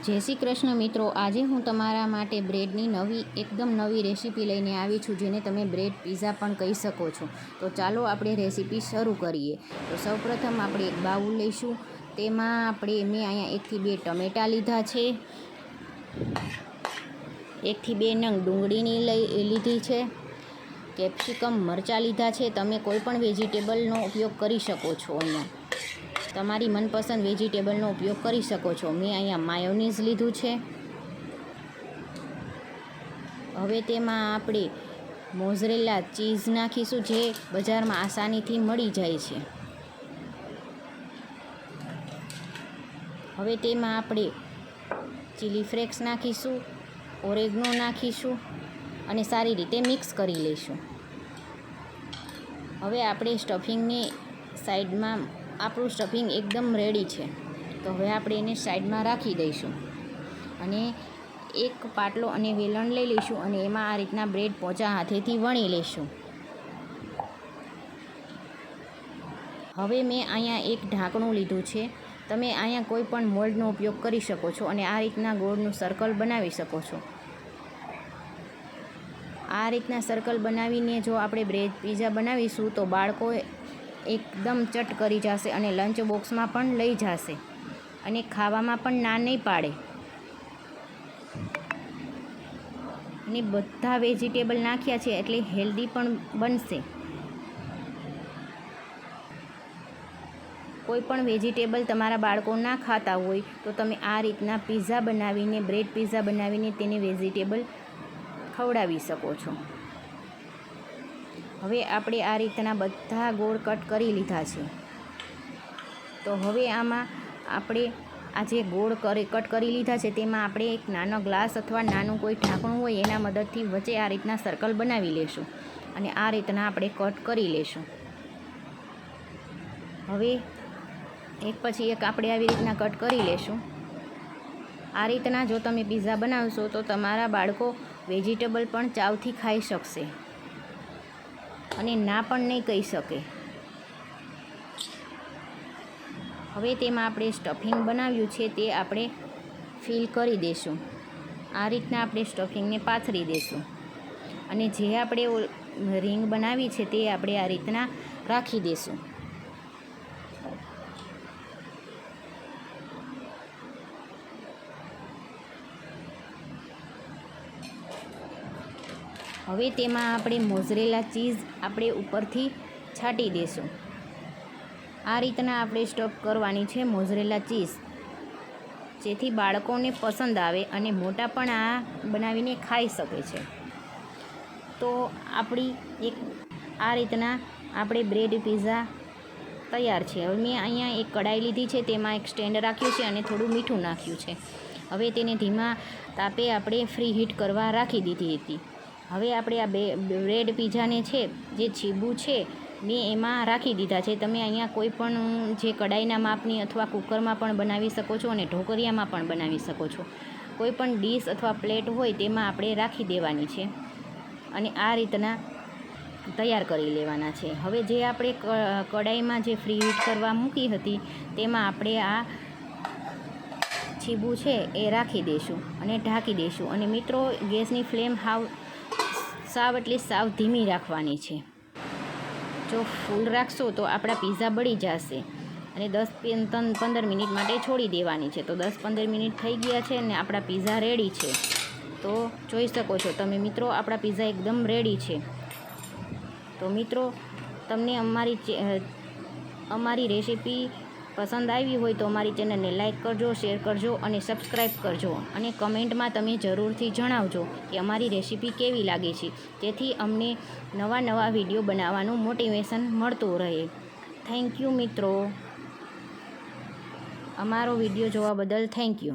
જય શ્રી કૃષ્ણ મિત્રો, આજે હું તમારા માટે બ્રેડની નવી, એકદમ નવી રેસીપી લઈને આવી છું, જેને તમે બ્રેડ પીઝા પણ કહી શકો છો. તો ચાલો આપણે રેસીપી શરૂ કરીએ. તો સૌપ્રથમ આપણે એક બાઉલ લઈશું. તેમાં આપણે મેં અહીંયા એકથી બે ટમેટાં લીધા છે. એકથી બે નંગ ડુંગળીની લઈ લીધી છે. કેપ્સિકમ મરચાં લીધા છે. તમે કોઈ પણ વેજીટેબલનો ઉપયોગ કરી શકો છો અહીંયા. તમારી મનપસંદ વેજીટેબલનો ઉપયોગ કરી શકો છો. મેં અહીંયા માયોનીઝ લીધું છે. હવે તેમાં આપણે મોઝરેલા ચીઝ નાખીશું જે બજારમાં આસાનીથી મળી જાય છે. હવે તેમાં આપણે ચીલી ફ્લેક્સ નાખીશું, ઓરેગનો નાખીશું અને સારી રીતે મિક્સ કરી લઈશું. હવે આપણે સ્ટફિંગને સાઈડમાં આપણું સ્ટફિંગ એકદમ રેડી છે. તો હવે આપણે એને સાઈડમાં રાખી દઈશું. અને એક પાટલો અને વેલણ લઈ લઈશું અને એમાં આ રીતના બ્રેડ પોચા હાથેથી વણી લઈશું. હવે મેં અહીંયા એક ઢાંકણું લીધું છે. તમે અહીંયા કોઈ પણ મોલ્ડનો ઉપયોગ કરી શકો છો અને આ રીતના ગોળનું સર્કલ બનાવી શકો છો. આ રીતના સર્કલ બનાવીને જો આપણે બ્રેડ પીઝા બનાવીશું તો બાળકો એકદમ ચટ કરી જશે અને લંચ બોક્સમાં પણ લઈ જશે. અને ખાવામાં પણ ના નહીં પાડે. અને બધા વેજીટેબલ નાખ્યા છે એટલે હેલ્ધી પણ બનશે. કોઈ પણ વેજીટેબલ તમારા બાળકો ના ખાતા હોય તો તમે આ રીતના પીઝા બનાવીને બ્રેડ પીઝા બનાવીને તેને વેજીટેબલ ખવડાવી શકો છો. હવે આપણે આ રીતના બધા ગોળ કટ કરી લીધા છે. તો હવે આમાં આપણે આ જે ગોળ કરી, કટ કરી લીધા છે, તેમાં આપણે એક નાનો ગ્લાસ અથવા નાનું કોઈ ઢાંકણું હોય એના મદદથી વચ્ચે આ રીતના સર્કલ બનાવી લેશું અને આ રીતના આપણે કટ કરી લેશું. હવે એક પછી એક આપણે આવી રીતના કટ કરી લેશું. આ રીતના જો તમે પીઝા બનાવશો તો તમારા બાળકો વેજીટેબલ પણ ચાવથી ખાઈ શકશે. અને ના પણ નહીં કહી શકે. હવે તેમાં આપણે સ્ટફિંગ બનાવ્યું છે તે આપણે ફિલ કરી દઈશું આ રીતના આપણે સ્ટફિંગને પાથરી દઈશું અને જે આપણે રિંગ બનાવી છે તે આપણે આ રીતના રાખી દઈશું હવે તેમાં આપણે મોઝરેલા ચીઝ આપણે ઉપરથી છાંટી દઈશું. આ રીતના આપણે સ્ટફ કરવાની છે મોઝરેલા ચીઝ. જેથી બાળકોને પસંદ આવે અને મોટા પણ આ બનાવીને ખાઈ શકે છે. તો આપણી એક આ રીતના આપણે બ્રેડ પીઝા તૈયાર છે. હવે મેં અહીંયા એક કઢાઈ લીધી છે, તેમાં એક સ્ટેન્ડ રાખ્યું છે અને થોડું મીઠું નાખ્યું છે. હવે તેને ધીમા તાપે આપણે ફ્રી હીટ કરવા રાખી દીધી હતી. હવે આપણે આ બે બ્રેડ પીઝાને છે, જે છીબું છે મેં એમાં રાખી દીધા છે. તમે અહીંયા કોઈ પણ જે કડાઈના માપની અથવા કુકરમાં પણ બનાવી શકો છો અને ઢોકરિયામાં પણ બનાવી શકો છો. કોઈ પણ ડીશ અથવા પ્લેટ હોય તેમાં આપણે રાખી દેવાની છે અને આ રીતના તૈયાર કરી લેવાના છે. હવે જે આપણે કડાઈમાં જે ફ્રી હીટ કરવા મૂકી હતી તેમાં આપણે આ છીબું છે એ રાખી દઈશું અને ઢાંકી દઈશું અને મિત્રો, ગેસની ફ્લેમ હાવ સાવ એટલે સાવ ધીમી રાખવાની છે. જો ફૂલ રાખશો તો આપણા પીઝા બળી જશે. અને દસ પંદર મિનિટ માટે છોડી દેવાની છે. તો દસ પંદર મિનિટ થઈ ગયા છે અને આપણા પીઝા રેડી છે. તો જોઈ શકો છો તમે મિત્રો આપણા પીઝા એકદમ રેડી છે. તો મિત્રો, તમને અમારી અમારી રેસીપી પસંદ આવી હોય તો અમારી ચેનલને લાઇક કરજો, શેર કરજો અને સબસ્ક્રાઈબ કરજો. અને કમેન્ટમાં તમે જરૂરથી જણાવજો કે અમારી રેસીપી કેવી લાગે છે. જેથી અમને નવા નવા વીડિયો બનાવવાનું મોટિવેશન મળતું રહે. થેન્ક યુ મિત્રો. અમારો વીડિયો જોવા બદલ થેન્ક યુ.